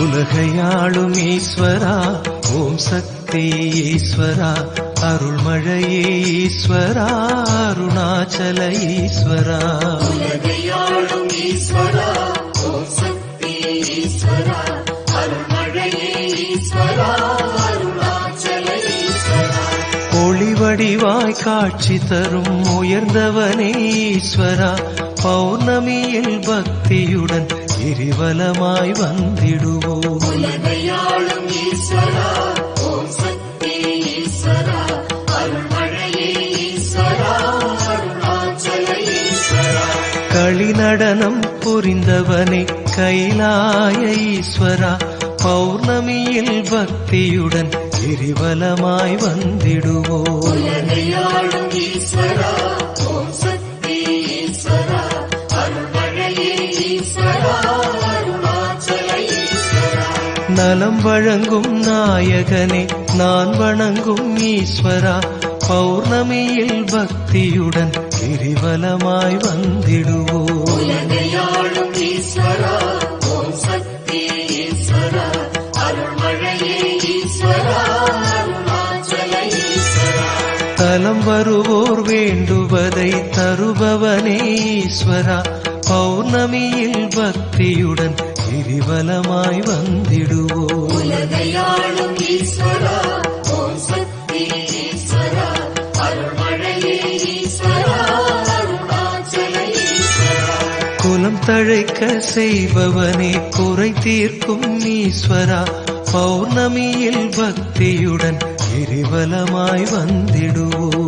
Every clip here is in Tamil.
உலகையாளும் ஈஸ்வரா ஓம் சக்தி ஈஸ்வரா அருள்மழையே ஈஸ்வரா அருணாச்சல ஈஸ்வரா. உலகையாளும் ஈஸ்வரா ஓம் சக்தி ஈஸ்வரா அருள்மழையே ஈஸ்வரா அருணாச்சல ஈஸ்வரா. ஒளிவடிவாய் காட்சி தரும் உயர்ந்தவனே ஈஸ்வரா பௌர்ணமியில் பக்தியுடன் கிரிவலமாய் வந்திடுவோம் உலகையாளும் ஈஸ்வரா ஓம் சக்தி ஈஸ்வரா அருள்மழையே ஈஸ்வரா அருணாச்சல ஈஸ்வரா களிநடனம் புரிந்தவனே கைலாய ஈஸ்வரா பௌர்ணமியில் பக்தியுடன் கிரிவலமாய் வந்திடுவோம் உலகையாளும் ஈஸ்வரா நலம் வழங்கும் நாயகனே நான் வணங்கும் ஈஸ்வரா. பௌர்ணமியில் பக்தியுடன் கிரிவலமாய் வந்திடுவோம். உலகையாளும் ஈஸ்வரா ஓம் சக்தி ஈஸ்வரா. அருள்மழையே ஈஸ்வரா தலம் வருவோர் வேண்டுவதை தருபவனே ஈஸ்வரா. பௌர்ணமியில் பக்தியுடன் கிரிவலமாய் வந்திடுவோம் உலகையாளும் ஈஸ்வரா ஓம் சக்தி ஈஸ்வரா அருள்மழையே ஈஸ்வரா அருணாச்சல ஈஸ்வரா. குலம் தழைக்க செய்பவனே குறை தீர்க்கும் ஈஸ்வரா. பௌர்ணமியில் பக்தியுடன் கிரிவலமாய் வந்திடுவோம்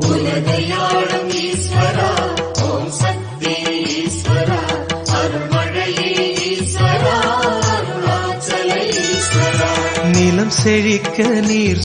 செழிக்க நீர்